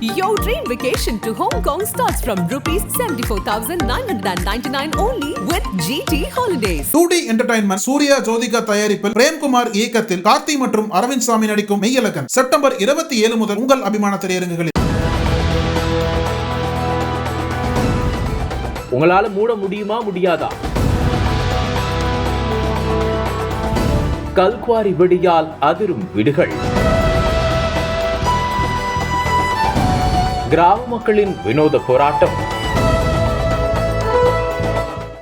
Your dream vacation to Hong Kong starts from rupees 74,999 only with GT Holidays. Two D entertainment Suriya Jyothika தயாரிப்பில் பிரேம்குமார் இயக்கத்தில் கார்த்தி மற்றும் அரவிந்த் சாமி நடிக்கும் Meiyazhagan September இருபத்தி ஏழு முதல் உங்கள் அபிமான திரையரங்குகளில் உங்களால மூட முடியுமா முடியாதா? கல்குவாரி வெடியால் அதிரும் வீடுகள். கிராம மக்களின் வினோத போராட்டம்.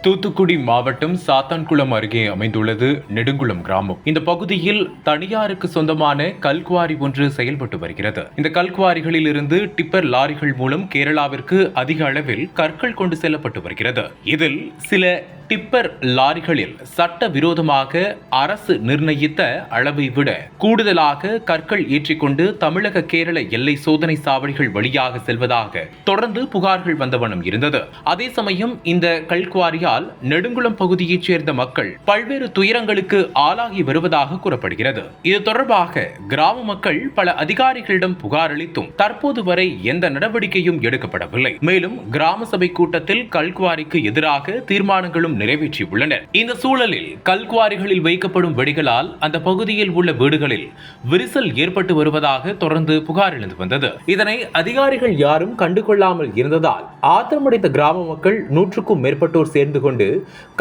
தூத்துக்குடி மாவட்டம் சாத்தான்குளம் அருகே அமைந்துள்ளது நெடுங்குளம் கிராமம். இந்த பகுதியில் தனியாருக்கு சொந்தமான கல்குவாரி ஒன்று செயல்பட்டு வருகிறது. இந்த கல்குவாரிகளில் இருந்து டிப்பர் லாரிகள் மூலம் கேரளாவிற்கு அதிக அளவில் கற்கள் கொண்டு செல்லப்பட்டு வருகிறது. இதில் சில டிப்பர் லாரிகளில் சட்ட விரோதமாக அரசு நிர்ணயித்த அளவை விட கூடுதலாக கற்கள் ஏற்றிக்கொண்டு தமிழக கேரள எல்லை சோதனை சாவடிகள் வழியாக செல்வதாக தொடர்ந்து புகார்கள் வந்தவனும் இருந்தது. அதே சமயம் இந்த கல்குவாரியால் நெடுங்குளம் பகுதியைச் சேர்ந்த மக்கள் பல்வேறு துயரங்களுக்கு ஆளாகி வருவதாக கூறப்படுகிறது. இது தொடர்பாக கிராம மக்கள் பல அதிகாரிகளிடம் புகார் அளித்தும் தற்போது வரை எந்த நடவடிக்கையும் எடுக்கப்படவில்லை. மேலும் கிராம சபை கூட்டத்தில் கல்குவாரிக்கு எதிராக தீர்மானங்களும் நிறைவேற்றியுள்ளனர். இந்த சூழலில் கல்குவாரிகளில் வைக்கப்படும் வெடிகளால் அந்த பகுதியில் உள்ள வீடுகளில் விரிசல் ஏற்பட்டு வருவதாக தொடர்ந்து புகார் எழுந்து வந்தது. இதனை அதிகாரிகள் யாரும் கண்டுகொள்ளாமல் இருந்ததால் ஆத்திரமடைந்த கிராம மக்கள் நூற்றுக்கும் மேற்பட்டோர் சேர்ந்து கொண்டு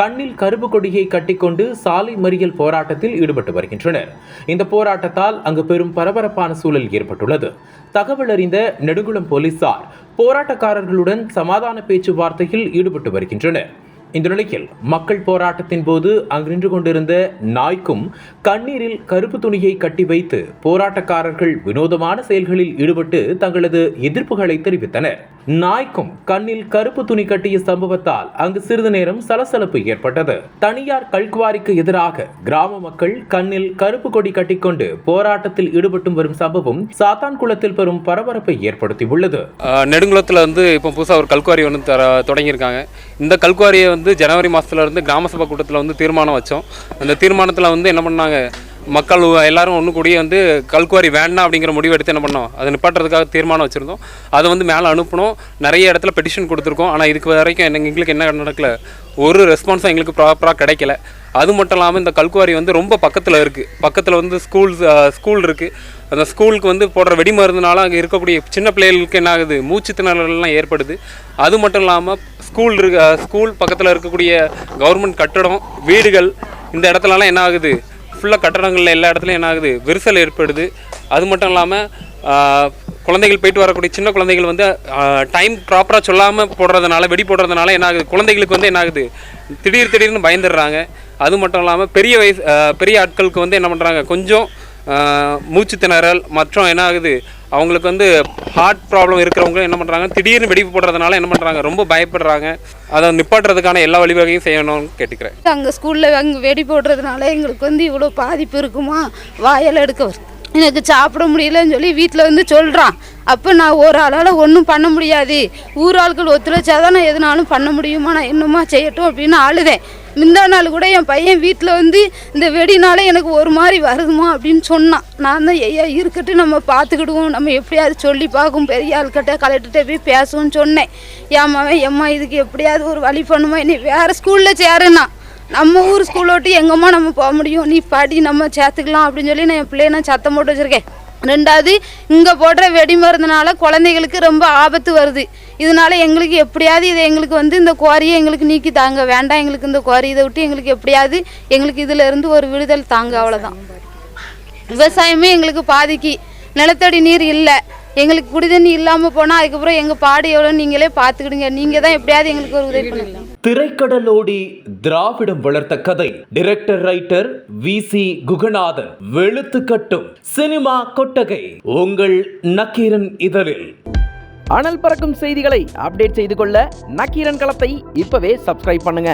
கண்ணில் கருப்பு கொடியை கட்டிக்கொண்டு சாலை மறியல் போராட்டத்தில் ஈடுபட்டு வருகின்றனர். இந்த போராட்டத்தால் அங்கு பெரும் பரபரப்பான சூழல் ஏற்பட்டுள்ளது. தகவல் அறிந்த நெடுங்குளம் போலீசார் போராட்டக்காரர்களுடன் சமாதான பேச்சுவார்த்தையில் ஈடுபட்டு வருகின்றனர். இந்த நிலையில் மக்கள் போராட்டத்தின் போது அங்கு நின்று கொண்டிருந்த நாய்க்கும் கண்ணீரில் கருப்பு துணியை கட்டி வைத்து போராட்டக்காரர்கள் வினோதமான செயல்களில் ஈடுபட்டு தங்களது எதிர்ப்புகளை தெரிவித்தனர். நாய்க்கும் கண்ணில் கருப்பு துணி கட்டிய சம்பவத்தால் அங்கு சிறிது நேரம் சலசலப்பு ஏற்பட்டது. தனியார் கல்குவாரிக்கு எதிராக கிராம மக்கள் கண்ணில் கருப்பு கொடி கட்டிக்கொண்டு போராட்டத்தில் ஈடுபட்டும் வரும் சம்பவம் சாத்தான்குளத்தில் பெரும் பரபரப்பை ஏற்படுத்தியுள்ளது. ஆஹ் நெடுங்குளத்தில் வந்து இப்போ புதுசாக ஒரு கல்குவாரி ஒன்று தொடங்கியிருக்காங்க. இந்த கல்குவாரியை வந்து ஜனவரி மாதத்துல இருந்து கிராம சபை கூட்டத்தில் வந்து தீர்மானம் வச்சோம். அந்த தீர்மானத்தில் வந்து என்ன பண்ணாங்க மக்கள் எல்லாரும் ஒன்று கூடிய வந்து கல்குவாரி வேண்டாம் அப்படிங்கிற முடிவு எடுத்து என்ன பண்ணோம்? அதை நிப்பாட்டுறதுக்காக தீர்மானம் வச்சுருந்தோம். அதை வந்து மேலே அனுப்பினோம். நிறைய இடத்துல பெட்டிஷன் கொடுத்துருக்கோம். ஆனால் இதுக்கு வரைக்கும் என்ன எங்களுக்கு என்ன நடக்கல? ஒரு ரெஸ்பான்ஸும் எங்களுக்கு ப்ராப்பராக கிடைக்கல. அது மட்டும் இல்லாமல் இந்த கல்குவாரி வந்து ரொம்ப பக்கத்தில் இருக்குது பக்கத்தில் வந்து ஸ்கூல்ஸ் ஸ்கூல் இருக்குது அந்த ஸ்கூலுக்கு வந்து போடுற வெடி மருந்துனால அங்கே இருக்கக்கூடிய சின்ன பிள்ளைகளுக்கு என்ன ஆகுது? மூச்சு திணறலாம் ஏற்படுது. அது மட்டும் இல்லாமல் ஸ்கூல் இருக்க ஸ்கூல் பக்கத்தில் இருக்கக்கூடிய கவர்மெண்ட் கட்டடம் வீடுகள் இந்த இடத்துலலாம் என்ன ஆகுது? ஃபுல்லாக கட்டடங்களில் எல்லா இடத்துலையும் என்ன ஆகுது? விரிசல் ஏற்படுது. அது மட்டும் இல்லாமல் குழந்தைகள் போயிட்டு வரக்கூடிய சின்ன குழந்தைகள் வந்து டைம் ப்ராப்பராக சொல்லாமல் போடுறதுனால வெடி போடுறதுனால என்ன ஆகுது? குழந்தைகளுக்கு வந்து என்ன ஆகுது? திடீர் திடீர்னு பயந்துடுறாங்க. அது மட்டும் இல்லாமல் பெரிய வயசு பெரிய ஆட்களுக்கு வந்து என்ன பண்ணுறாங்க கொஞ்சம் மூச்சு திணறல் மற்றும் என்ன ஆகுது? அவங்களுக்கு வந்து ஹார்ட் ப்ராப்ளம் இருக்கிறவங்களும் என்ன பண்ணுறாங்க திடீர்னு வெடிப்பு போடுறதுனால என்ன பண்ணுறாங்க ரொம்ப பயப்படுறாங்க. அதை நிப்பாட்டுறதுக்கான எல்லா வழிவகையும் செய்யணும்னு கேட்டுக்கிறேன். அங்கே ஸ்கூலில் அங்கே வெடி போடுறதுனால எங்களுக்கு வந்து இவ்வளோ பாதிப்பு இருக்குமா? வாயில் எடுக்க வருது எனக்கு சாப்பிட முடியலன்னு சொல்லி வீட்டில் வந்து சொல்கிறான் அப்போ நான் ஒரு ஆளால் ஒன்றும் பண்ண முடியாது. ஊர் ஆட்கள் ஒத்துழைச்சாதான் நான் எதுனாலும் பண்ண முடியுமா? நான் என்னமா செய்யட்டும் அப்படின்னு அழுதேன் முந்தா நாள் கூட என் பையன் வீட்டில் வந்து இந்த வெடினால எனக்கு ஒரு மாதிரி வருதுமா அப்படின்னு சொன்னான். நான் தான் ஐயா இருக்கட்டும் நம்ம பார்த்துக்கிடுவோம். நம்ம எப்படியாவது சொல்லி பார்க்கும் பெரிய ஆள்கிட்ட கலெக்டர்கிட்ட போய் பேசுவோம்னு சொன்னேன். ஏமாவே எம்மா இதுக்கு எப்படியாவது ஒரு வழி பண்ணுமா? நீ வேறு ஸ்கூலில் சேருன்னா நம்ம ஊர் ஸ்கூல் விட்டு எங்கம்மா நம்ம போக முடியும்? நீ படி நம்ம சேர்த்துக்கலாம் அப்படின்னு சொல்லி நான் என் பிள்ளைய நான் சத்தம் போட்டு வச்சுருக்கேன். ரெண்டாவது இங்கே போடுற வெடி மருந்துனால குழந்தைகளுக்கு ரொம்ப ஆபத்து வருது. இதனால எங்களுக்கு எப்படியாவது இதை எங்களுக்கு வந்து இந்த குவாரியை எங்களுக்கு நீக்கி தாங்க. வேண்டாம் எங்களுக்கு இந்த குவாரி இதை விட்டு எங்களுக்கு எப்படியாவது எங்களுக்கு இதில் இருந்து ஒரு விடுதல் தாங்க. அவ்வளோதான் விவசாயமே எங்களுக்கு பாதிக்கு. நிலத்தடி நீர் இல்லை. எங்களுக்கு குடிதண்ணி இல்லாமல் போனால் அதுக்கப்புறம் எங்கள் பாடு எவ்வளோ நீங்களே பார்த்துக்கிடுங்க. நீங்கள் தான் எப்படியாவது எங்களுக்கு ஒரு உதவி பண்ணலாம் திரைக்கடலோடி திராவிடம் வளர்த்த கதை. Director writer V C Guhanathan. வெளுத்து கட்டும் சினிமா கொட்டகை. உங்கள் நக்கீரன் இதழில். அனல் பறக்கும் செய்திகளை அப்டேட் செய்து கொள்ள நக்கீரன் களத்தை இப்பவே சப்ஸ்கிரைப் பண்ணுங்க.